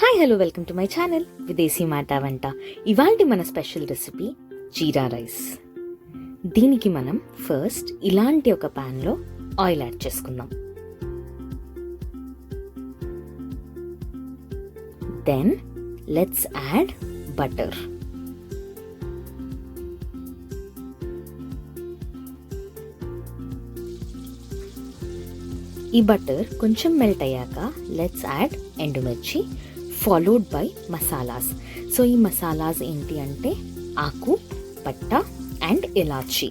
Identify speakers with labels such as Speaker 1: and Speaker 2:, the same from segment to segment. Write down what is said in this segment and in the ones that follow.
Speaker 1: Hi hello welcome to my channel విదేశీ మాట వంట ఇవాళ మన స్పెషల్ రెసిపీ జీరా రైస్. దీనికి మనం ఫస్ట్ ఇలాంటి ఒక ప్యాన్లో ఆయిల్ యాడ్ చేసుకుందాం. దెన్ లెట్స్ యాడ్ బటర్ ఈ బటర్ కొంచెం మెల్ట్ అయ్యాక లెట్స్ యాడ్ ఎండుమిర్చి ఫాలోడ్ బై మసాలాస్ సో ఈ మసాలాస్ ఏంటి అంటే ఆకు పట్ట అండ్ ఇలాచీ.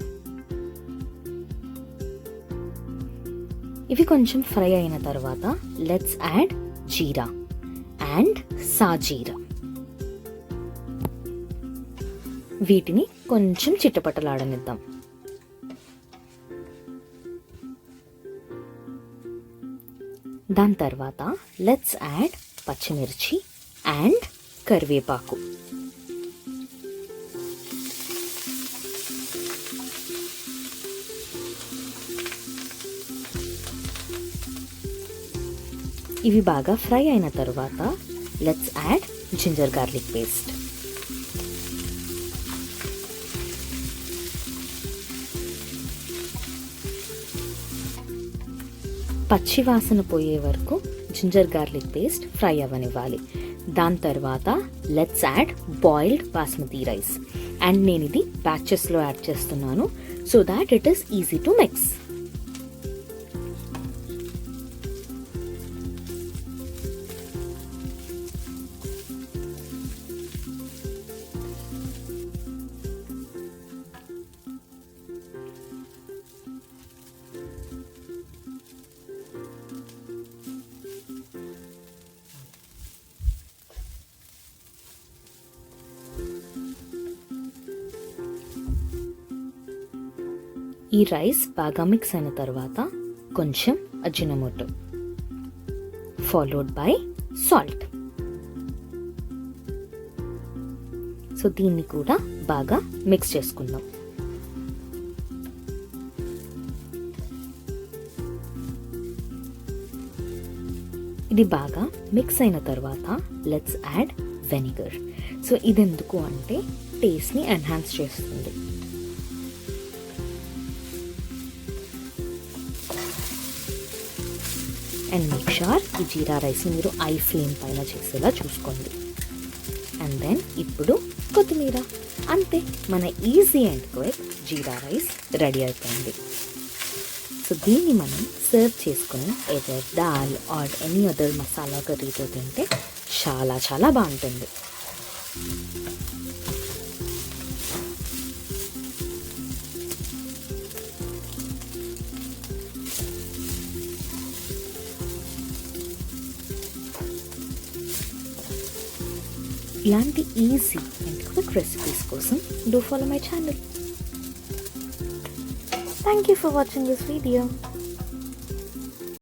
Speaker 1: ఇవి కొంచెం ఫ్రై అయిన తర్వాత let's add jeera and shahjeera. వీటిని కొంచెం చిట్టపట్టలాడనిద్దాం. దాని తర్వాత లెట్స్ యాడ్ పచ్చిమిర్చి అండ్ కరివేపాకు. ఇవి బాగా ఫ్రై అయిన తర్వాత let's add ginger garlic paste. పచ్చి వాసన పోయే వరకు జింజర్ గార్లిక్ పేస్ట్ ఫ్రై అవ్వనివ్వాలి. దాని తర్వాత let's add boiled basmati rice and నేను ఇది బ్యాచెస్లో యాడ్ చేస్తున్నాను. So that it is easy to mix ఈ రైస్ బాగా మిక్స్ అయిన తర్వాత కొంచెం Ajinomoto followed by salt so దీన్ని కూడా బాగా మిక్స్ చేసుకుందాం. ఇది బాగా మిక్స్ అయిన తర్వాత లెట్స్ యాడ్ వెనిగర్ సో ఇది ఎందుకు అంటే టేస్ట్ని ఎన్హాన్స్ చేస్తుంది. అండ్ మేక్ షూర్ ఈ జీరా రైస్ మీరు ఐ ఫ్లేమ్ పైన చేసేలా చూసుకోండి. అండ్ దెన్ ఇప్పుడు కొత్తిమీర. అంతే మన easy and quick jeera rice ready అయిపోయింది. సో దీన్ని మనం సర్వ్ చేసుకుని either dal or any other masala కర్రీతో తింటే చాలా చాలా బాగుంటుంది. ఇలాంటి ఈజీ అండ్ క్విక్ రెసిపీస్ కోసం do follow my channel thank you for watching this video